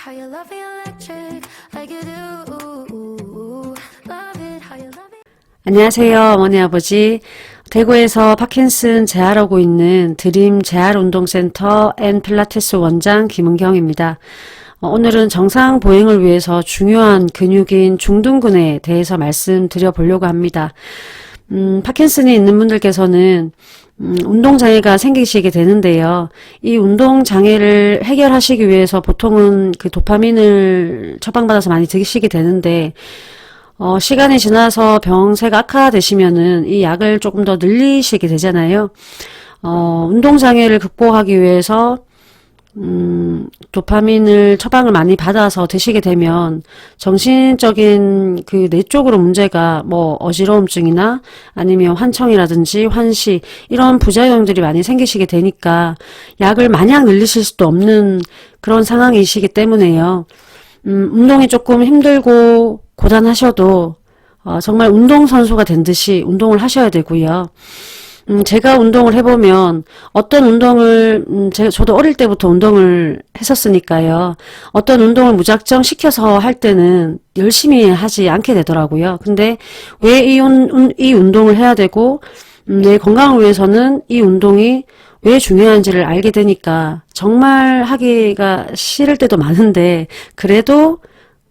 how you love me electric like you do. 안녕하세요, 어머니 아버지. 대구에서 파킨슨 재활하고 있는 드림 재활운동센터 앤 필라테스 원장 김은경입니다. 어, 오늘은 정상 보행을 위해서 중요한 근육인 중둔근에 대해서 말씀드려 보려고 합니다. 음, 파킨슨이 있는 분들께서는 음, 운동장애가 생기시게 되는데요. 이 운동장애를 해결하시기 위해서 보통은 그 도파민을 처방받아서 많이 드시게 되는데, 어, 시간이 지나서 병세가 악화되시면은 이 약을 조금 더 늘리시게 되잖아요. 어, 운동장애를 극복하기 위해서 음, 도파민을 처방을 많이 받아서 드시게 되면 정신적인 그 뇌 쪽으로 문제가 뭐 어지러움증이나 아니면 환청이라든지 환시 이런 부작용들이 많이 생기시게 되니까 약을 마냥 늘리실 수도 없는 그런 상황이시기 때문에요. 음, 운동이 조금 힘들고 고단하셔도 어, 정말 운동선수가 된 듯이 운동을 하셔야 되고요. 음, 제가 운동을 해보면 어떤 운동을 음, 제가 저도 어릴 때부터 운동을 했었으니까요. 어떤 운동을 무작정 시켜서 할 때는 열심히 하지 않게 되더라고요. 근데 왜이이 운동을 해야 되고 음, 내 건강을 위해서는 이 운동이 왜 중요한지를 알게 되니까 정말 하기가 싫을 때도 많은데 그래도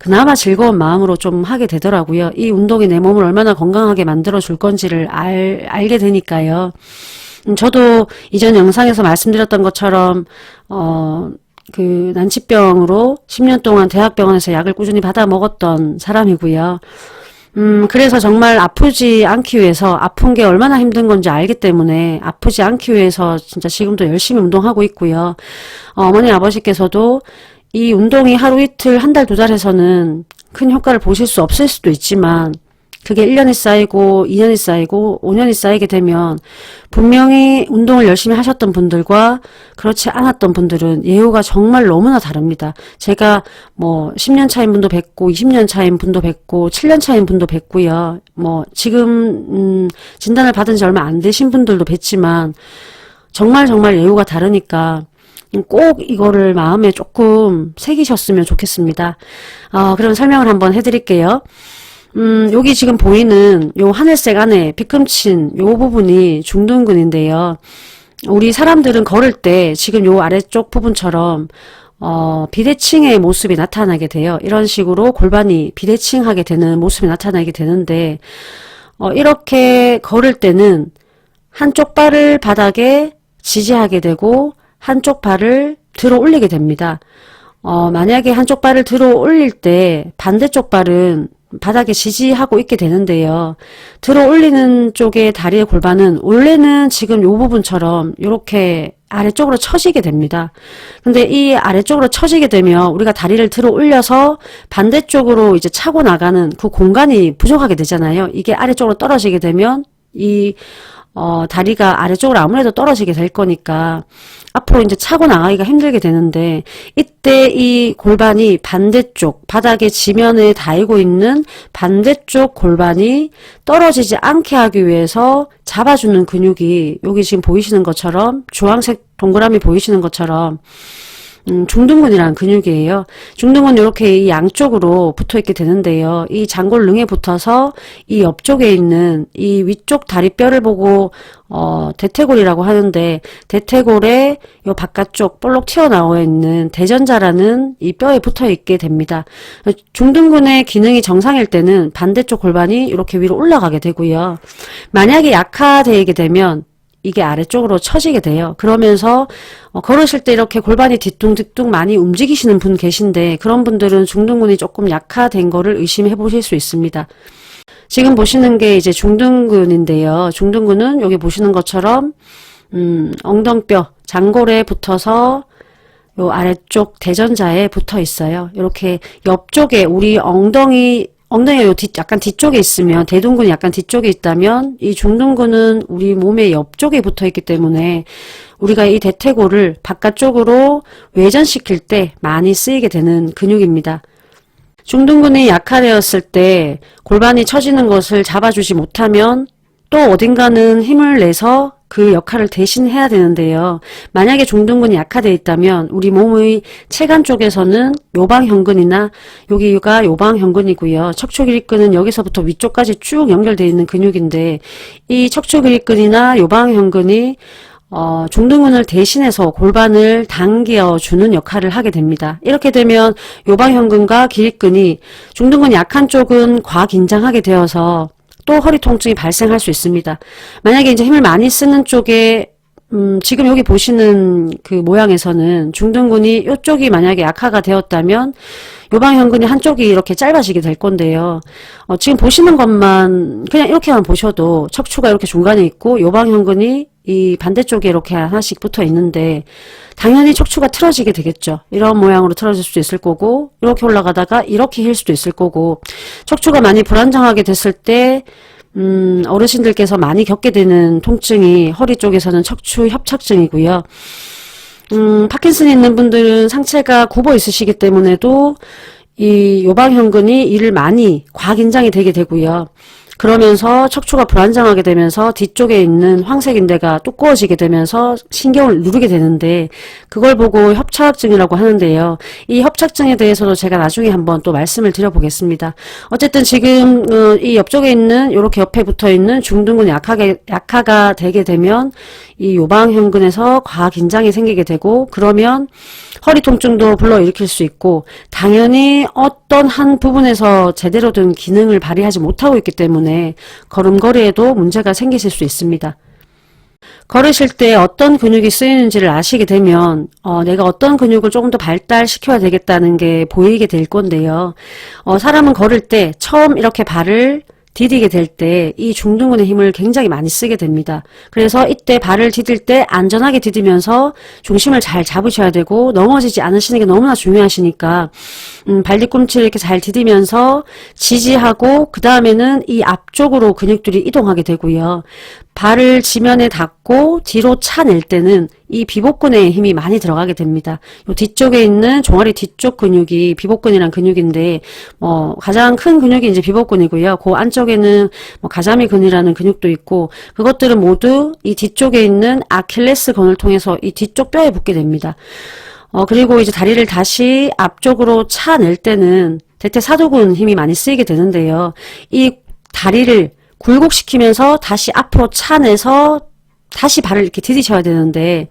그나마 즐거운 마음으로 좀 하게 되더라고요. 이 운동이 내 몸을 얼마나 건강하게 만들어 줄 건지를 알, 알게 되니까요. 음, 저도 이전 영상에서 말씀드렸던 것처럼, 어, 그, 난치병으로 10년 동안 대학병원에서 약을 꾸준히 받아 먹었던 사람이고요. 음, 그래서 정말 아프지 않기 위해서 아픈 게 얼마나 힘든 건지 알기 때문에 아프지 않기 위해서 진짜 지금도 열심히 운동하고 있고요. 어, 어머니 아버지께서도 이 운동이 하루 이틀, 한 달, 두 달에서는 큰 효과를 보실 수 없을 수도 있지만 그게 1년이 쌓이고 2년이 쌓이고 5년이 쌓이게 되면 분명히 운동을 열심히 하셨던 분들과 그렇지 않았던 분들은 예후가 정말 너무나 다릅니다. 제가 뭐 10년 차인 분도 뵙고 20년 차인 분도 뵙고 7년 차인 분도 뵙고요. 뭐 지금 음 진단을 받은 지 얼마 안 되신 분들도 뵙지만 정말 정말 예후가 다르니까 꼭 이거를 마음에 조금 새기셨으면 좋겠습니다. 어, 그럼 설명을 한번 해드릴게요. 음, 여기 지금 보이는 요 하늘색 안에 비금친 요 부분이 중둔근인데요. 우리 사람들은 걸을 때 지금 요 아래쪽 부분처럼 어, 비대칭의 모습이 나타나게 돼요. 이런 식으로 골반이 비대칭하게 되는 모습이 나타나게 되는데 어, 이렇게 걸을 때는 한쪽 발을 바닥에 지지하게 되고 한쪽 발을 들어 올리게 됩니다. 어, 만약에 한쪽 발을 들어 올릴 때 반대쪽 발은 바닥에 지지하고 있게 되는데요. 들어 올리는 쪽의 다리의 골반은 원래는 지금 이 부분처럼 이렇게 아래쪽으로 처지게 됩니다. 근데 이 아래쪽으로 처지게 되면 우리가 다리를 들어 올려서 반대쪽으로 이제 차고 나가는 그 공간이 부족하게 되잖아요. 이게 아래쪽으로 떨어지게 되면 이 어, 다리가 아래쪽으로 아무래도 떨어지게 될 거니까 앞으로 이제 차고 나가기가 힘들게 되는데 이때 이 골반이 반대쪽 바닥에 지면에 닿고 있는 반대쪽 골반이 떨어지지 않게 하기 위해서 잡아주는 근육이 여기 지금 보이시는 것처럼 주황색 동그라미 보이시는 것처럼 음, 중둔근이라는 근육이에요. 중둔근 이렇게 이 양쪽으로 붙어 있게 되는데요. 이 장골릉에 붙어서 이 옆쪽에 있는 이 위쪽 다리뼈를 보고 어, 대퇴골이라고 하는데 대퇴골의 요 바깥쪽 볼록 튀어나와 있는 대전자라는 이 뼈에 붙어 있게 됩니다. 중둔근의 기능이 정상일 때는 반대쪽 골반이 이렇게 위로 올라가게 되고요. 만약에 약화되게 되면 이게 아래쪽으로 처지게 돼요. 그러면서 어, 걸으실 때 이렇게 골반이 뒤뚱뒤뚱 많이 움직이시는 분 계신데 그런 분들은 중둔근이 조금 약화된 거를 의심해 보실 수 있습니다. 지금 보시는 게 이제 중둔근인데요. 중둔근은 여기 보시는 것처럼 음, 엉덩뼈, 장골에 붙어서 요 아래쪽 대전자에 붙어 있어요. 이렇게 옆쪽에 우리 엉덩이 엉덩이가 요 뒤, 약간 뒤쪽에 있으면, 대둔근이 약간 뒤쪽에 있다면, 이 중둔근은 우리 몸의 옆쪽에 붙어 있기 때문에, 우리가 이 대퇴골을 바깥쪽으로 외전시킬 때 많이 쓰이게 되는 근육입니다. 중둔근이 약화되었을 때 골반이 처지는 것을 잡아주지 못하면 또 어딘가는 힘을 내서 그 역할을 대신 해야 되는데요. 만약에 중둔근이 약화되어 있다면 우리 몸의 체관 쪽에서는 요방형근이나 여기가 요방형근이고요. 척추기립근은 여기서부터 위쪽까지 쭉 연결되어 있는 근육인데 이 척추기립근이나 요방형근이 어, 중둔근을 대신해서 골반을 당겨주는 역할을 하게 됩니다. 이렇게 되면 요방형근과 기립근이 중둔근이 약한 쪽은 과긴장하게 되어서 또 허리 통증이 발생할 수 있습니다. 만약에 이제 힘을 많이 쓰는 쪽에 음, 지금 여기 보시는 그 모양에서는 중둔근이 이쪽이 만약에 약화가 되었다면 요방형근이 한쪽이 이렇게 짧아지게 될 건데요. 어, 지금 보시는 것만 그냥 이렇게만 보셔도 척추가 이렇게 중간에 있고 요방형근이 이 반대쪽에 이렇게 하나씩 붙어 있는데 당연히 척추가 틀어지게 되겠죠. 이런 모양으로 틀어질 수도 있을 거고 이렇게 올라가다가 이렇게 힐 수도 있을 거고 척추가 많이 불안정하게 됐을 때 음, 어르신들께서 많이 겪게 되는 통증이 허리 쪽에서는 척추 협착증이고요. 음, 파킨슨이 있는 분들은 상체가 굽어 있으시기 때문에도 이 요방형근이 이를 많이 과긴장이 되게 되고요. 그러면서 척추가 불안정하게 되면서 뒤쪽에 있는 황색 인대가 두꺼워지게 되면서 신경을 누르게 되는데 그걸 보고 협착증이라고 하는데요. 이 협착증에 대해서도 제가 나중에 한번 또 말씀을 드려보겠습니다. 어쨌든 지금 어, 이 옆쪽에 있는 이렇게 옆에 붙어 있는 중둔근이 약하게 약화가 되게 되면 이 요방형근에서 과긴장이 생기게 되고 그러면 허리 통증도 불러일으킬 수 있고 당연히 어떤 한 부분에서 제대로 된 기능을 발휘하지 못하고 있기 때문에 걸음걸이에도 문제가 생기실 수 있습니다. 걸으실 때 어떤 근육이 쓰이는지를 아시게 되면 어, 내가 어떤 근육을 조금 더 발달시켜야 되겠다는 게 보이게 될 건데요. 어, 사람은 걸을 때 처음 이렇게 발을 디디게 될 때 이 중둔근의 힘을 굉장히 많이 쓰게 됩니다. 그래서 이때 발을 디딜 때 안전하게 디디면서 중심을 잘 잡으셔야 되고 넘어지지 않으시는 게 너무나 중요하시니까 음, 발 뒤꿈치를 이렇게 잘 디디면서 지지하고 그 다음에는 이 앞쪽으로 근육들이 이동하게 되고요. 발을 지면에 닿고 뒤로 차낼 때는 이 비복근에 힘이 많이 들어가게 됩니다. 요 뒤쪽에 있는 종아리 뒤쪽 근육이 비복근이란 근육인데 뭐 가장 큰 근육이 이제 비복근이고요. 그 안쪽에는 뭐 가자미근이라는 근육도 있고 그것들은 모두 이 뒤쪽에 있는 아킬레스건을 통해서 이 뒤쪽 뼈에 붙게 됩니다. 어, 그리고 이제 다리를 다시 앞쪽으로 차낼 때는 대퇴사두근 힘이 많이 쓰이게 되는데요. 이 다리를 굴곡시키면서 다시 앞으로 차내서 다시 발을 이렇게 디디셔야 되는데,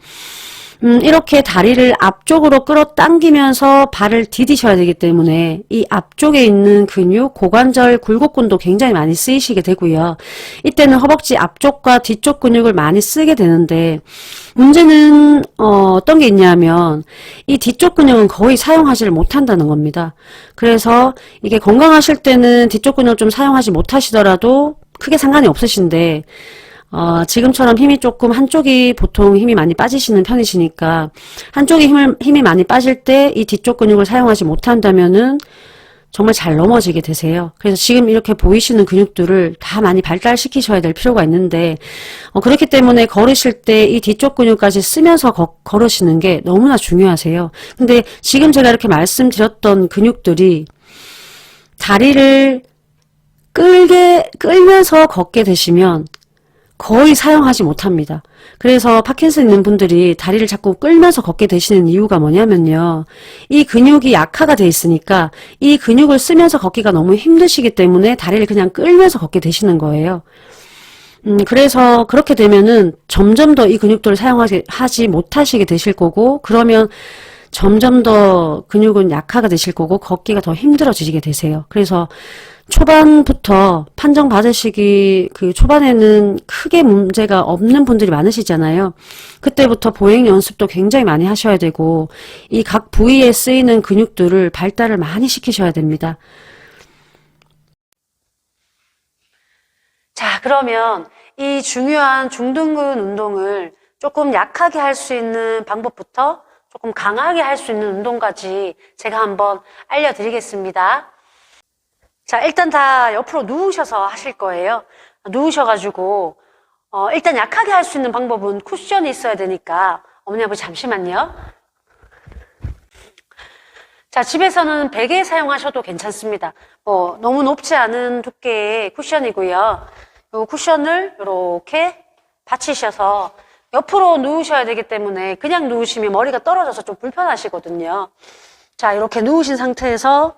음, 이렇게 다리를 앞쪽으로 끌어당기면서 발을 디디셔야 되기 때문에 이 앞쪽에 있는 근육, 고관절 굴곡근도 굉장히 많이 쓰이시게 되고요. 이때는 허벅지 앞쪽과 뒤쪽 근육을 많이 쓰게 되는데 문제는 어, 어떤 게 있냐면 이 뒤쪽 근육은 거의 사용하지를 못한다는 겁니다. 그래서 이게 건강하실 때는 뒤쪽 근육을 좀 사용하지 못하시더라도 크게 상관이 없으신데 어, 지금처럼 힘이 조금 한쪽이 보통 힘이 많이 빠지시는 편이시니까 한쪽이 힘을 힘이 많이 빠질 때 이 뒤쪽 근육을 사용하지 못한다면은 정말 잘 넘어지게 되세요. 그래서 지금 이렇게 보이시는 근육들을 다 많이 발달시키셔야 될 필요가 있는데 어, 그렇기 때문에 걸으실 때 이 뒤쪽 근육까지 쓰면서 거- 걸으시는 게 너무나 중요하세요. 근데 지금 제가 이렇게 말씀드렸던 근육들이 다리를 끌게 끌면서 걷게 되시면 거의 사용하지 못합니다. 그래서 파킨슨 있는 분들이 다리를 자꾸 끌면서 걷게 되시는 이유가 뭐냐면요. 이 근육이 약화가 돼 있으니까 이 근육을 쓰면서 걷기가 너무 힘드시기 때문에 다리를 그냥 끌면서 걷게 되시는 거예요. 음, 그래서 그렇게 되면은 점점 더 이 근육들을 사용하지 하지 못하시게 되실 거고, 그러면 점점 더 근육은 약화가 되실 거고, 걷기가 더 힘들어지게 되세요. 그래서 초반부터 판정 받으시기 그 초반에는 크게 문제가 없는 분들이 많으시잖아요. 그때부터 보행 연습도 굉장히 많이 하셔야 되고 이 각 부위에 쓰이는 근육들을 발달을 많이 시키셔야 됩니다. 자, 그러면 이 중요한 중둔근 운동을 조금 약하게 할 수 있는 방법부터 조금 강하게 할 수 있는 운동까지 제가 한번 알려드리겠습니다. 자, 일단 다 옆으로 누우셔서 하실 거예요. 누우셔가지고, 어, 일단 약하게 할 수 있는 방법은 쿠션이 있어야 되니까, 어머니 아버지 잠시만요. 자, 집에서는 베개 사용하셔도 괜찮습니다. 뭐, 너무 높지 않은 두께의 쿠션이고요. 이 쿠션을 이렇게 받치셔서 옆으로 누우셔야 되기 때문에 그냥 누우시면 머리가 떨어져서 좀 불편하시거든요. 자, 이렇게 누우신 상태에서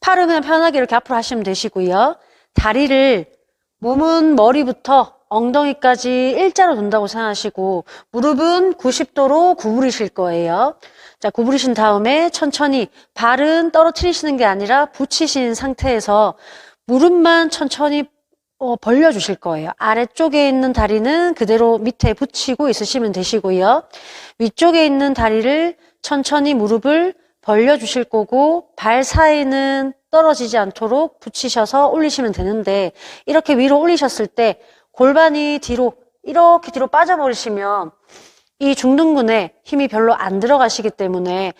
팔은 그냥 편하게 이렇게 앞으로 하시면 되시고요. 다리를 몸은 머리부터 엉덩이까지 일자로 둔다고 생각하시고 무릎은 90도로 구부리실 거예요. 자, 구부리신 다음에 천천히 발은 떨어뜨리시는 게 아니라 붙이신 상태에서 무릎만 천천히 어, 벌려주실 거예요. 아래쪽에 있는 다리는 그대로 밑에 붙이고 있으시면 되시고요. 위쪽에 있는 다리를 천천히 무릎을 벌려주실 거고 발 사이는 떨어지지 않도록 붙이셔서 올리시면 되는데 이렇게 위로 올리셨을 때 골반이 뒤로 이렇게 뒤로 빠져버리시면 이 중둔근에 힘이 별로 안 들어가시기 때문에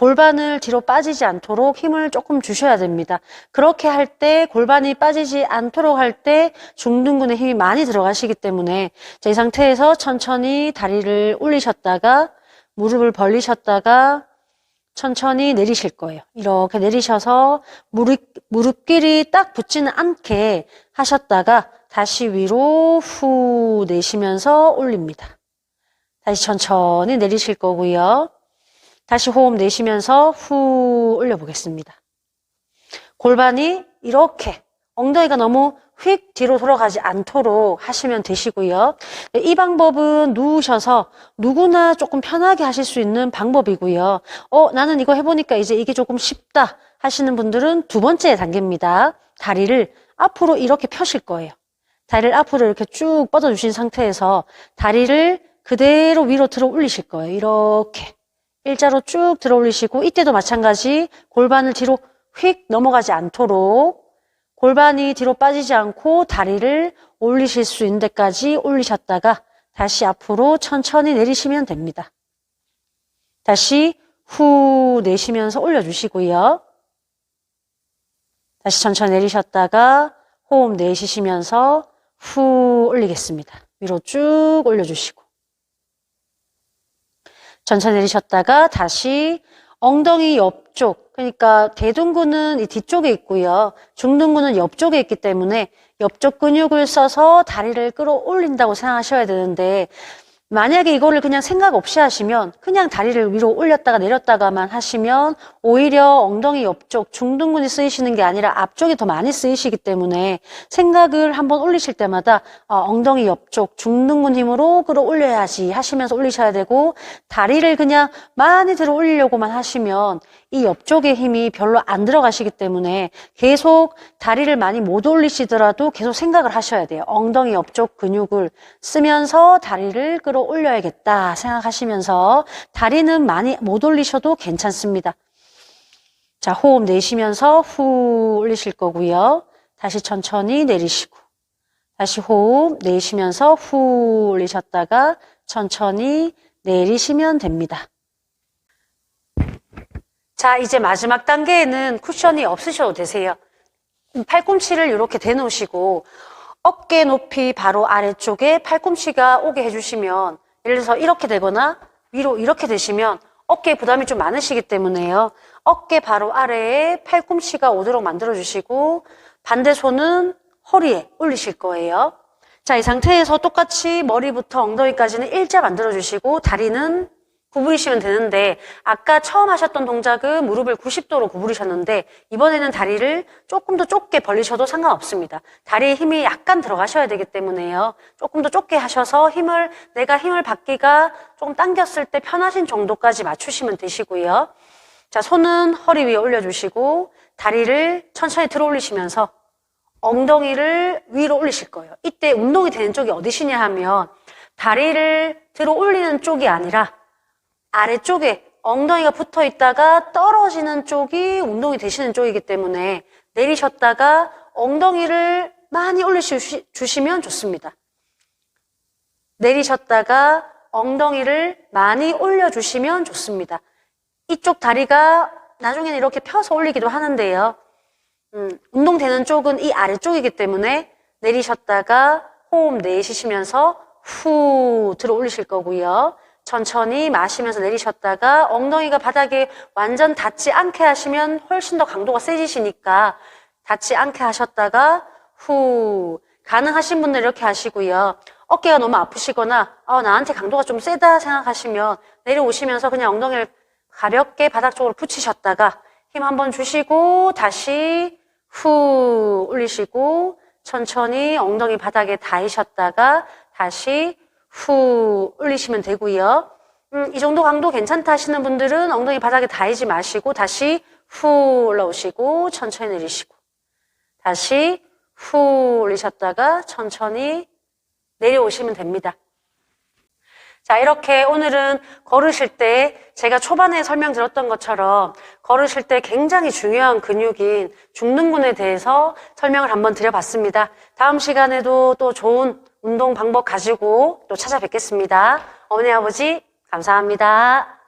골반을 뒤로 빠지지 않도록 힘을 조금 주셔야 됩니다. 그렇게 할 때 골반이 빠지지 않도록 할 때 중둔근에 힘이 많이 들어가시기 때문에 자, 이 상태에서 천천히 다리를 올리셨다가 무릎을 벌리셨다가 천천히 내리실 거예요. 이렇게 내리셔서 무릎, 무릎끼리 딱 붙지는 않게 하셨다가 다시 위로 후 내쉬면서 올립니다. 다시 천천히 내리실 거고요. 다시 호흡 내쉬면서 후 올려보겠습니다. 골반이 이렇게 엉덩이가 너무 휙 뒤로 돌아가지 않도록 하시면 되시고요. 네, 이 방법은 누우셔서 누구나 조금 편하게 하실 수 있는 방법이고요. 어, 나는 이거 해보니까 이제 이게 조금 쉽다 하시는 분들은 두 번째 단계입니다. 다리를 앞으로 이렇게 펴실 거예요. 다리를 앞으로 이렇게 쭉 뻗어주신 상태에서 다리를 그대로 위로 들어 올리실 거예요. 이렇게. 일자로 쭉 들어 올리시고, 이때도 마찬가지 골반을 뒤로 휙 넘어가지 않도록 골반이 뒤로 빠지지 않고 다리를 올리실 수 있는 데까지 올리셨다가 다시 앞으로 천천히 내리시면 됩니다. 다시 후 내쉬면서 올려주시고요. 다시 천천히 내리셨다가 호흡 내쉬시면서 후 올리겠습니다. 위로 쭉 올려주시고. 천천히 내리셨다가 다시 엉덩이 옆쪽, 그러니까 대둔근은 이 뒤쪽에 있고요. 중둔근은 옆쪽에 있기 때문에 옆쪽 근육을 써서 다리를 끌어올린다고 생각하셔야 되는데 만약에 이거를 그냥 생각 없이 하시면 그냥 다리를 위로 올렸다가 내렸다가만 하시면 오히려 엉덩이 옆쪽 중둔근이 쓰이시는 게 아니라 앞쪽이 더 많이 쓰이시기 때문에 생각을 한번 올리실 때마다 어, 엉덩이 옆쪽 중둔근 힘으로 끌어올려야지 하시면서 올리셔야 되고 다리를 그냥 많이 들어 올리려고만 하시면 이 옆쪽의 힘이 별로 안 들어가시기 때문에 계속 다리를 많이 못 올리시더라도 계속 생각을 하셔야 돼요. 엉덩이 옆쪽 근육을 쓰면서 다리를 끌어 올려야겠다 생각하시면서 다리는 많이 못 올리셔도 괜찮습니다. 자, 호흡 내쉬면서 후 올리실 거고요. 다시 천천히 내리시고 다시 호흡 내쉬면서 후 올리셨다가 천천히 내리시면 됩니다. 자, 이제 마지막 단계에는 쿠션이 없으셔도 되세요. 팔꿈치를 이렇게 대놓으시고 어깨 높이 바로 아래쪽에 팔꿈치가 오게 해주시면 예를 들어서 이렇게 되거나 위로 이렇게 되시면 어깨에 부담이 좀 많으시기 때문에요. 어깨 바로 아래에 팔꿈치가 오도록 만들어주시고 반대 손은 허리에 올리실 거예요. 자, 이 상태에서 똑같이 머리부터 엉덩이까지는 일자 만들어주시고 다리는 구부리시면 되는데 아까 처음 하셨던 동작은 무릎을 90도로 구부리셨는데 이번에는 다리를 조금 더 좁게 벌리셔도 상관없습니다. 다리에 힘이 약간 들어가셔야 되기 때문에요. 조금 더 좁게 하셔서 힘을 내가 힘을 받기가 조금 당겼을 때 편하신 정도까지 맞추시면 되시고요. 자, 손은 허리 위에 올려주시고 다리를 천천히 들어 올리시면서 엉덩이를 위로 올리실 거예요. 이때 운동이 되는 쪽이 어디시냐 하면 다리를 들어 올리는 쪽이 아니라 아래쪽에 엉덩이가 붙어 있다가 떨어지는 쪽이 운동이 되시는 쪽이기 때문에 내리셨다가 엉덩이를 많이 올리주시면 좋습니다. 내리셨다가 엉덩이를 많이 올려주시면 좋습니다. 이쪽 다리가 나중에는 이렇게 펴서 올리기도 하는데요. 음, 운동되는 쪽은 이 아래쪽이기 때문에 내리셨다가 호흡 내쉬시면서 후 들어 올리실 거고요. 천천히 마시면서 내리셨다가 엉덩이가 바닥에 완전 닿지 않게 하시면 훨씬 더 강도가 세지시니까 닿지 않게 하셨다가 후 가능하신 분들 이렇게 하시고요. 어깨가 너무 아프시거나 아, 나한테 강도가 좀 세다 생각하시면 내려오시면서 그냥 엉덩이를 가볍게 바닥 쪽으로 붙이셨다가 힘 한번 주시고 다시 후 올리시고 천천히 엉덩이 바닥에 닿으셨다가 다시 후 올리시면 되고요. 음, 이 정도 강도 괜찮다 하시는 분들은 엉덩이 바닥에 닿이지 마시고 다시 후 올라오시고 천천히 내리시고 다시 후 올리셨다가 천천히 내려오시면 됩니다. 자, 이렇게 오늘은 걸으실 때 제가 초반에 설명드렸던 것처럼 걸으실 때 굉장히 중요한 근육인 중둔근에 대해서 설명을 한번 드려봤습니다. 다음 시간에도 또 좋은 운동 방법 가지고 또 찾아뵙겠습니다. 어머니, 아버지, 감사합니다.